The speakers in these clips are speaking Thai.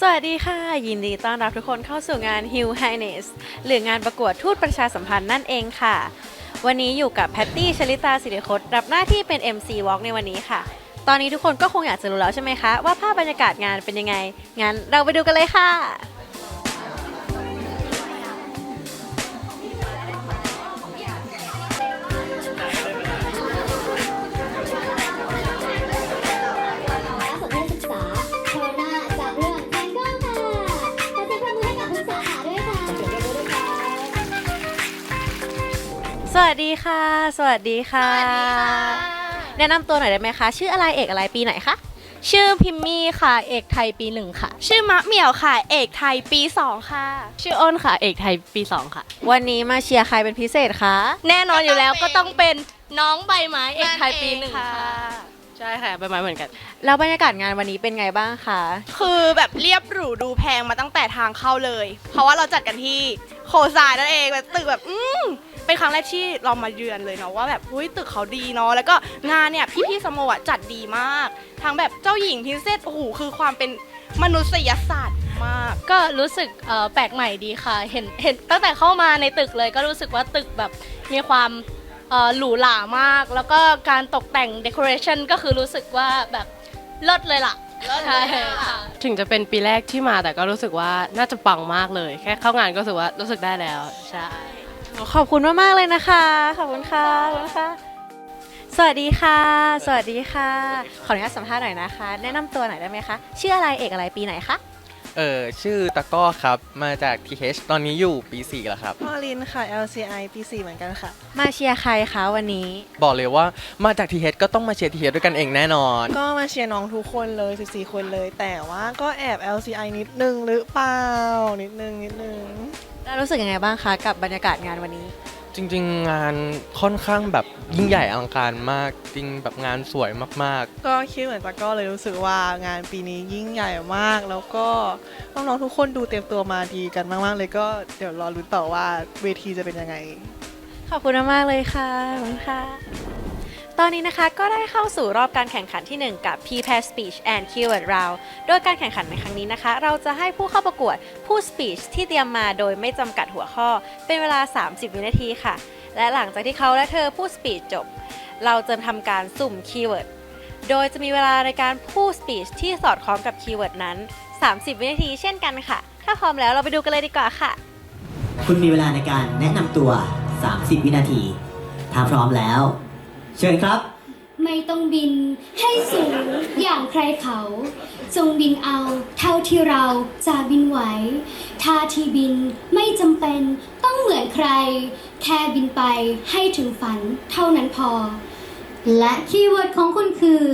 สวัสดีค่ะ ยินดีต้อนรับทุกคนเข้าสู่งาน Hill Highness หรืองานประกวดทูตประชาสัมพันธ์นั่นเองค่ะ วันนี้อยู่กับแพตตี้ชลิตาสิริคตรับหน้าที่เป็น MC Walk ในวันนี้ค่ะ ตอนนี้ทุกคนก็คงอยากจะรู้แล้วใช่ไหมคะ ว่าภาพบรรยากาศงานเป็นยังไง งั้นเราไปดูกันเลยค่ะและ สวัสดีค่ะ แนะนำตัวหน่อยได้ไหมคะ ชื่ออะไรเอกอะไรปีไหนคะ ชื่อพิมมี่ค่ะ เอกไทยปีหนึ่งค่ะ ชื่อมะเหมี่ยวค่ะ เอกไทยปี 2 ค่ะ ชื่ออ้นค่ะ เอกไทยปี 2 ค่ะ วันนี้มาเชียร์ใครเป็นพิเศษคะ แน่นอนอยู่แล้วก็ต้องเป็นน้องใบไม้เอกไทยปีหนึ่งนั่นเองค่ะค่ะ ใช่ค่ะใบไม้เหมือนกัน แล้วบรรยากาศงานวันนี้เป็นไงบ้างคะ คือแบบเรียบหรูดูแพงมาตั้งแต่ทางเข้าเลย เพราะว่าเราจัดกันที่โคซายนั่นเองแบบตึกแบบอืม เป็นครั้งแรกที่เรามาเยือนเลยเนาะว่าแบบเฮ้ยตึกเขาดีเนาะแล้วก็งานเนี่ยพี่ๆสโมอะจัดดีมาก ทั้งแบบเจ้าหญิงพินเซสโอ้โหคือความเป็นมนุษยศาสตร์มาก ก็รู้สึกเอ่อแปลกใหม่ดีค่ะ เห็นเห็นตั้งแต่เข้ามาในตึกเลย ก็รู้สึกว่าตึกแบบมีความเอ่อหรูหรามาก แล้วก็การตกแต่งเด o อเรชันก็คือรู้สึกว่าแบบเลิศเลยล่ะใช่ค่ะ ถึงจะเป็นปีแรกที่มาแต่ก็รู้สึกว่าน่าจะปังมากเลย แค่เข้างานก็รู้สึกว่ารู้สึกได้แล้ว ใช่ ขอบคุณมากๆเลยนะคะ ขอบคุณค่ะขอบคุณค่ะ สวัสดีค่ะ สวัสดีค่ะ ขออนุญาตสัมภาษณ์หน่อยนะคะ แนะนำตัวหน่อยได้ไหมคะ ชื่ออะไร เอกอะไร ปีไหนคะ เออชื่อตะกร้อครับ มาจาก TH ตอนนี้อยู่ปี4แล้วครับ พอลินค่ะ LCI ปี 4 เหมือนกันค่ะ มาเชียร์ใครคะวันนี้ บอกเลยว่ามาจาก TH ก็ต้องมาเชียร์ TH ด้วยกันเองแน่นอน ก็มาเชียร์น้องทุกคนเลย 14 คนเลย แต่ว่าก็แอบ LCI นิดนึงหรือเปล่า นิดนึงนิดนึง แล้วรู้สึกยังไงบ้างคะกับบรรยากาศงานวันนี้ จริง ๆ งานค่อนข้างแบบยิ่งใหญ่อลังการมาก จริงแบบงานสวยมากก็คิดเหมือนตะก็เลยรู้สึกว่างานปีนี้ยิ่งใหญ่มาก แล้วก็น้องๆทุกคนดูเตรียมตัวมาดีกันมากๆ เลยก็เดี๋ยวรอรุ้นต่อว่าเวทีจะเป็นยังไง ขอบคุณมากๆเลยค่ะขอบคุณค่ะต อนนี้นะคะก็ได้เข้าสู่รอบการแข่งขันที่ 1 กับ p p a s Speech and Keyword Round โดยการแข่งขันในครั้งนี้นะคะ เราจะให้ผู้เข้าประกวดผู้ speech ที่เตรียมมาโดยไม่จำกัดหัวข้อ เป็นเวลา 30 วินาทีค่ะ และหลังจากที่เขาและเธอพูด speech จบ เราจะทำการสุ่ม keyword โดยจะมีเวลาในการพูด speech ที่สอดคล้องกับ keyword นั้น 30 วินาทีเช่นกันค่ะ ถ้าพร้อมแล้วเราไปดูกันเลยดีกว่าค่ะ คุณมีเวลาในการแนะนำตัว 30 วินาที ถ้าพร้อมแล้ว เชิญครับ ไม่ต้องบินให้สูงอย่างใครเขา จงบินเอาเท่าที่เราจะบินไหวท่าที่บินไม่จำเป็นต้องเหมือนใคร แค่บินไปให้ถึงฝันเท่านั้นพอ และคีย์เวิร์ดของคุณคือ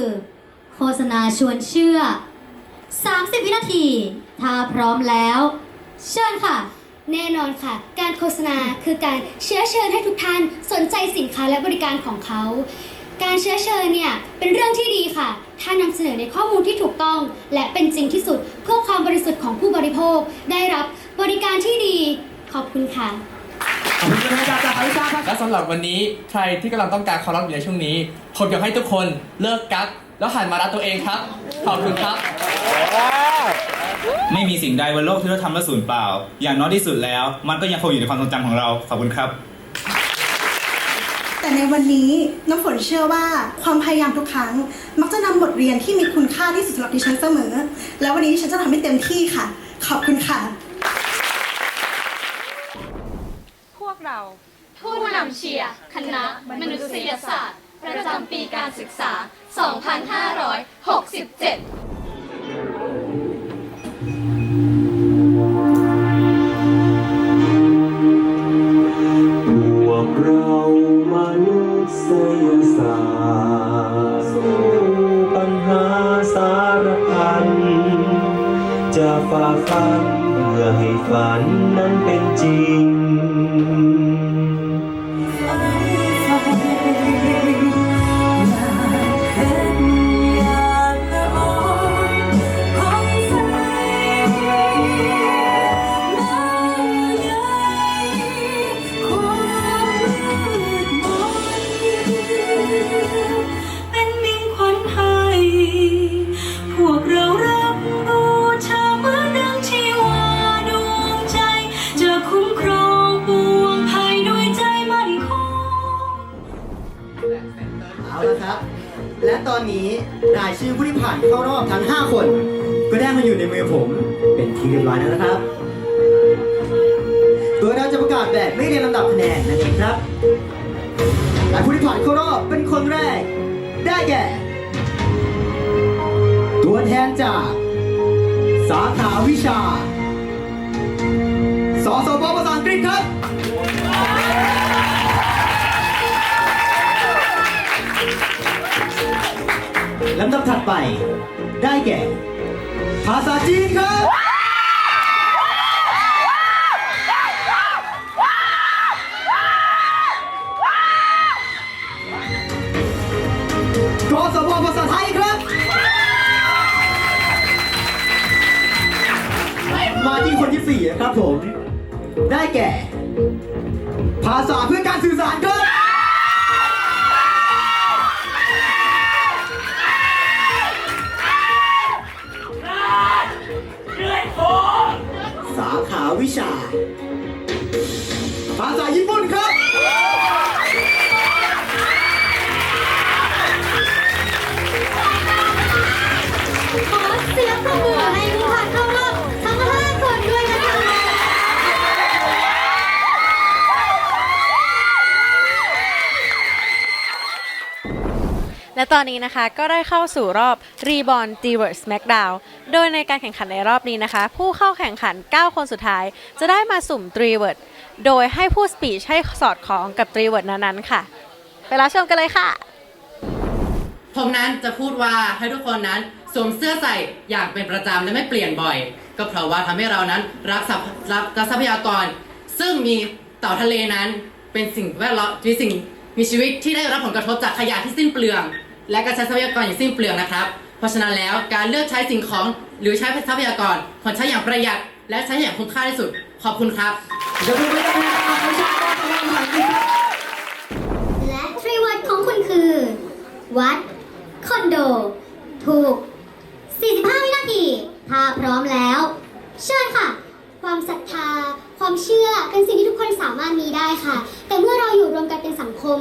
โฆษณาชวนเชื่อ 30 วินาที ถ้าพร้อมแล้ว เชิญค่ะ แน่นอนค่ะ การโฆษณาคือการเชื้อเชิญให้ทุกท่านสนใจสินค้าและบริการของเขา การเชื้อเชิญเนี่ยเป็นเรื่องที่ดีค่ะ ถ้านำเสนอในข้อมูลที่ถูกต้อง และเป็นจริงที่สุดเพื่อความบริสุทธิ์ของผู้บริโภค ได้รับบริการที่ดี ขอบคุณค่ะ ขอบคุณอาจารย์จากคาริซาครับและสำหรับวันนี้ใครที่กำลังต้องการความรักอยู่ในช่วงนี้ ผมอยากให้ทุกคนเลิกกักแล้วหันมารักตัวเองครับ ขอบคุณครับ ไม่มีสิ่งใดบนโลกที่เราทำแล้วสูญเปล่า อย่างน้อยที่สุดแล้ว มันก็ยังคงอยู่ในความทรงจำของเรา ขอบคุณครับ แต่ในวันนี้น้ำฝนเชื่อว่าความพยายามทุกครั้ง มักจะนำบทเรียนที่มีคุณค่าที่สุดสำหรับดิฉันเสมอ แล้ววันนี้ดิฉันจะทำให้เต็มที่ค่ะ ขอบคุณค่ะ พวกเรา ผู้นำเชียร์คณะ มนุษยศาสตร์ ประจำปีการศึกษา 2567 จะฝ่าฟันเพื่อให้ฝันนั้นเป็นจริง ที่เรียบร้อยแล้วนะครับ โดยเราจะประกาศแบบไม่เรียงลำดับคะแนนนั่นเองครับและผู้ที่ผ่านเข้ารอบเป็นคนแรก ได้แก่ ตัวแทนจาก สาขาวิชา สสบภาษาอังกฤษครับลำดับถัดไป ได้แก่ ภาษาจีนครับ กสวภาษาไทยครับ มาที่คนที่สี่นะครับผม ได้แก่ ภาษาเพื่อการสื่อสารครับ ตอนนี้นะคะก็ได้เข้าสู่รอบ Reborn d i v e r s Smackdown โดยในการแข่งขันในรอบนี้นะคะ ผู้เข้าแข่งขัน 9 คนสุดท้าย จะได้มาสุ่ม t r e e w o r d โดยให้ผู้สปีชให้สอดคล้องกับ t r e e w o r d นั้นๆค่ะ ไปรับชมกันเลยค่ะ ผมนั้นจะพูดว่าให้ทุกคนนั้นสวมเสื้อใส่อย่างเป็นประจำและไม่เปลี่ยนบ่อย ก็เพราะว่าทำให้เรานั้นรักทรัพรักทรัพยากร ซึ่งมีเต่าทะเลนั้นเป็นสิ่งแวดล้อมมีสิ่งมีชีวิตที่ได้รับผลกระทบจากขยะที่สิ้นเปลือง และการใช้ทรัพยากรอย่างสิ้นเปลืองนะครับ เพราะฉะนั้นแล้วการเลือกใช้สิ่งของหรือใช้ทรัพยากรควรใช้อย่างประหยัด และใช้อย่างคุ้มค่าที่สุด ขอบคุณครับและทรีวัดของคุณคือ วัด คอนโด ถูก 45 วินาที ถ้าพร้อมแล้ว เชิญค่ะ ความศรัทธา ความเชื่อเป็นสิ่งที่ทุกคนสามารถมีได้ค่ะ แต่เมื่อเราอยู่รวมกันเป็นสังคม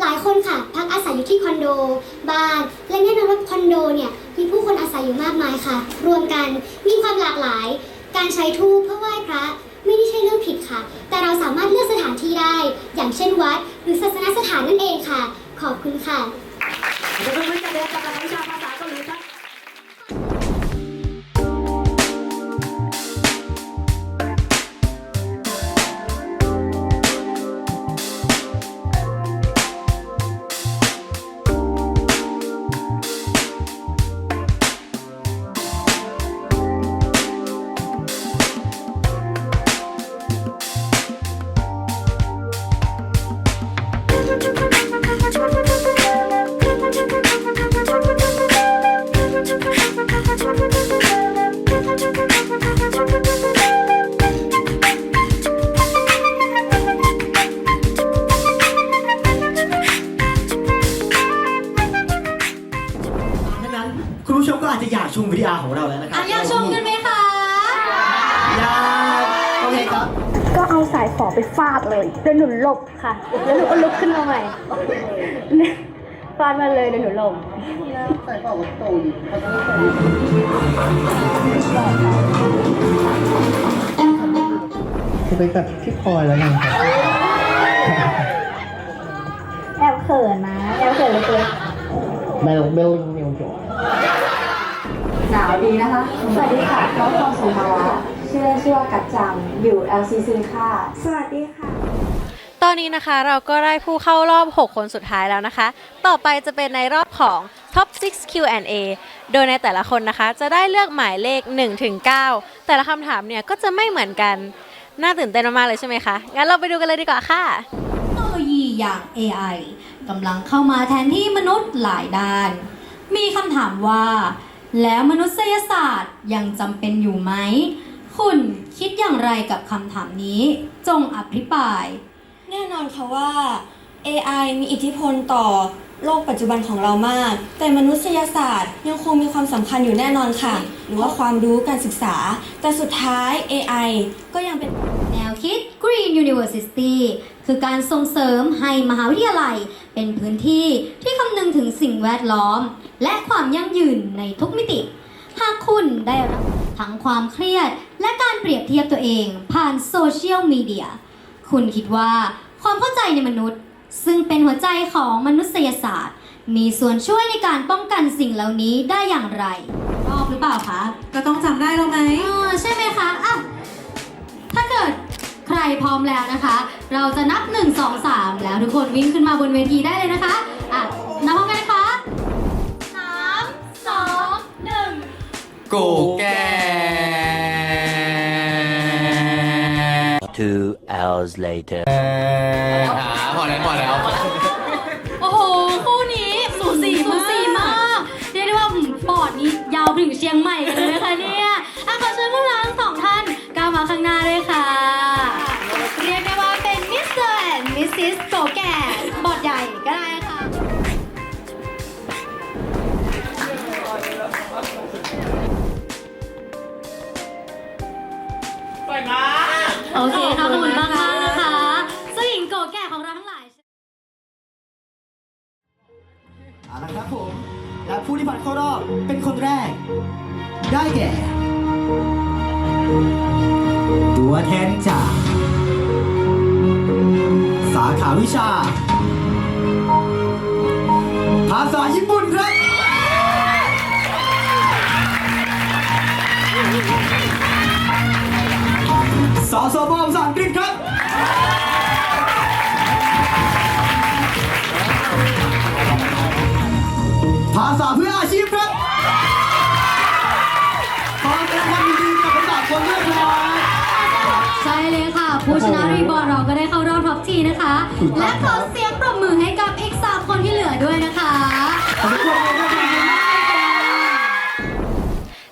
หลายคนค่ะพักอาศัยอยู่ที่คอนโด บ้าน และแน่นอนว่าคอนโดเนี่ยมีผู้คนอาศัยอยู่มากมายค่ะ รวมกันมีความหลากหลาย การใช้ทูปเพื่อไหว้พระไม่ได้ใช่เรื่องผิดค่ะ แต่เราสามารถเลือกสถานที่ได้ อย่างเช่นวัด หรือศาสนสถานนั่นเองค่ะ ขอบคุณค่ะดังนั้น คุณผู้ชมก็อาจจะอยากชมวิดีโอของเราแล้วนะครัอะอยากชมกันไหมคะ อยากโอเคครับ ก็เอาสายฝอไปฟาดเลยแล้วหนูหลบค่ะ แล้วหนูก็ลุกขึ้นมาใหม่ฟาดมาเลยเดี๋ยวหนูหลบจะไปกับพี่พลอยแล้วกันครับแอบเขินนะแอบเขินเล็กเบลเบลนิวโยหนาวดีนะคะ สวัสดีค่ะน้องฟองสุภาวะชื่อเล่นชื่อว่ากัจจังอยู่ LCC ค่ะ สวัสดีค่ะ ตอนนี้นะคะเราก็ได้ผู้เข้ารอบ 6 คนสุดท้ายแล้วนะคะ ต่อไปจะเป็นในรอบของ Top 6 Q&A โดยในแต่ละคนนะคะ จะได้เลือกหมายเลข1ถึง9แต่ละคำถามเนี่ยก็จะไม่เหมือนกัน น่าตื่นเต้นมากๆเลยใช่ไหมคะ งั้นเราไปดูกันเลยดีกว่าค่ะ เทคโนโลยีอย่าง AI กำลังเข้ามาแทนที่มนุษย์หลายด้าน มีคำถามว่า แล้วมนุษยศาสตร์ยังจำเป็นอยู่ไหม คุณคิดอย่างไรกับคำถามนี้ จงอภิปราย แน่นอนค่ะว่า AI มีอิทธิพลต่อโลกปัจจุบันของเรามาก แต่มนุษยศาสตร์ยังคงมีความสำคัญอยู่แน่นอนค่ะ หรือว่าความรู้การศึกษา แต่สุดท้าย AI ก็ยังเป็น คิด Green University คือการส่งเสริมให้มหาวิทยาลัย เป็นพื้นที่ที่คำนึงถึงสิ่งแวดล้อม และความยั่งยืนในทุกมิติ หากคุณได้รับทั้งความเครียด และการเปรียบเทียบตัวเองผ่านโซเชียลมีเดีย คุณคิดว่าความเข้าใจในมนุษย์ ซึ่งเป็นหัวใจของมนุษยศาสตร์ มีส่วนช่วยในการป้องกันสิ่งเหล่านี้ได้อย่างไรรอบหรือเปล่าคะ ก็ต้องจำได้แล้วไหมอ่าใช่ไหมคะอะถ้าเกิด ใครพร้อมแล้วนะคะ เราจะนับ 1 2 3 แล้วทุกคนวิ่งขึ้นมาบนเวทีได้เลยนะคะอะนับพร้อมกันนะคะสามสองหนึ่งกูแก Two hours later. อ่าพอแล้วพอแล้วโอ้โห คู่นี้สูสีสูสีมากเรียกได้ว่าหืมปอดนี้ยาวไปถึงเชียงใหม่กันเลยนะคะเนี่ยอะขอเชิญพวกเราทั้งสองท่านก้าวมาข้างหน้าเลยค่ะ โอเคขอบคุณมากมากๆนะคะเจ้าหญิงโกแก่ของเราทั้งหลาย เอาละครับผมและผู้ที่ผ่านเข้ารอบเป็นคนแรก ได้แก่ ตัวแทนจาก สาขาวิชา ภาษาญี่ปุ่นครับ สอสบภาษาอังกฤษครับ ภาษาเพื่ออาชีพครับขอแสดงความยินดีกับทั้งสามคนด้วยครับ ใช่เลยค่ะ ผู้ชนะรีบอร์ดเราก็ได้เข้ารอบท็อปทีนะคะ และขอเสียง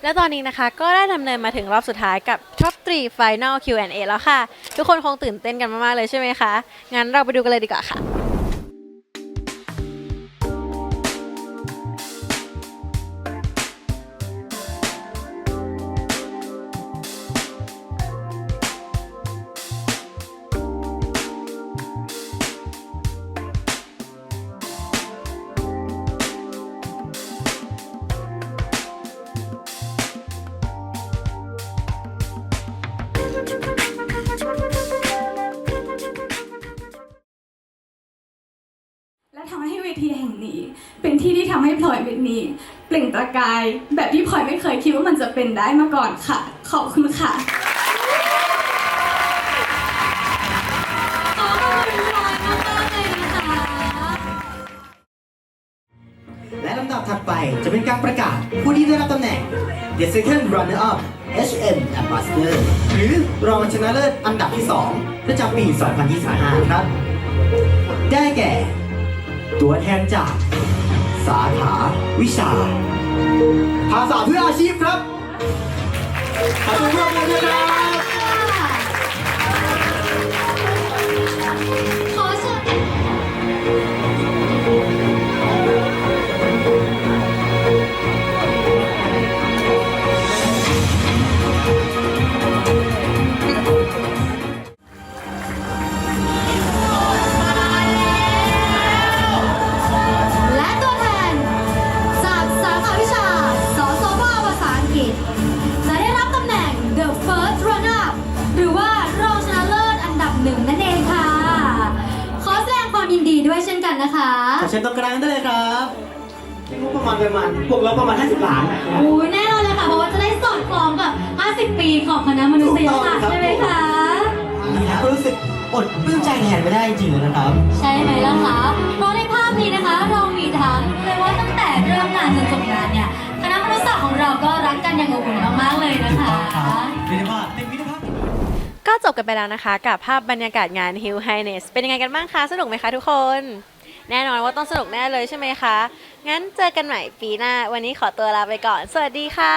และตอนนี้นะคะก็ได้ดำเนินมาถึงรอบสุดท้ายกับ Top 3 Final Q&A แล้วค่ะ ทุกคนคงตื่นเต้นกันมาก ๆ เลยใช่ไหมคะ งั้นเราไปดูกันเลยดีกว่าค่ะ นี้ เป็นที่ที่ทำให้พลอยเวทนี้ เปล่งประกาย แบบที่พลอยไม่เคยคิดว่ามันจะเป็นได้มาก่อนค่ะ ขอบคุณค่ะขอขอบคุณพลอยมากๆเลยนะคะและลำดับถัดไปจะเป็นการประกาศผู้ที่ได้รับตำแหน่ง The Second Runner Up HM Ambassador หรือรองชนะเลิศอันดับที่ 2 ประจำปี 2025 ครับ ได้แก่ ตัวแทนจาก สาขาวิชา ภาษาเพื่ออาชีพครับขอบคุณมากเลยนะครับ อดปลื้มใจแทนไม่ได้จริงๆเลยนะครับ ใช่ไหมล่ะคะเพราะในภาพนี้นะคะ เรามีทั้งเรียกว่าตั้งแต่เริ่มงานจนจบงานเนี่ยคณะมนุษยศาสตร์ของเราก็รักกันอย่างอบอุ่นมากๆเลยนะคะ เรียกได้ว่าเป็นมิตรภาพก็จบกันไปแล้วนะคะ กับภาพบรรยากาศงาน Hill Highness เป็นยังไงกันบ้างคะ สนุกไหมคะทุกคน แน่นอนว่าต้องสนุกแน่เลยใช่ไหมคะ งั้นเจอกันใหม่ปีหน้า วันนี้ขอตัวลาไปก่อน สวัสดีค่ะ